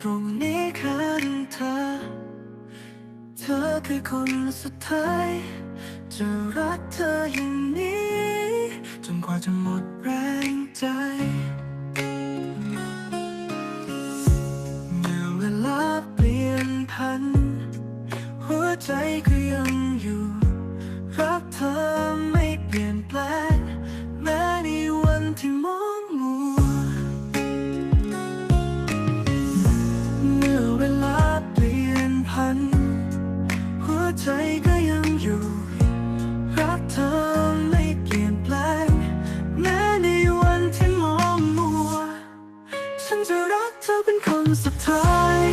ตรงนี้ข้างเธอ เธอคือคนสุดท้าย จะรักเธออย่างนี้ จนกว่าจะหมดแรงใจเมื่อเวลาเปลี่ยนพัน หัวใจก็ยังอยู่ รักเธอไม่เปลี่ยนแปลงแม้ในวันที่มอง ใจก็ยังอยู่ รักเธอไม่เปลี่ยนแปลง แม้ในวันที่มองมัว ฉันจะรักเธอเป็นคนสุดท้าย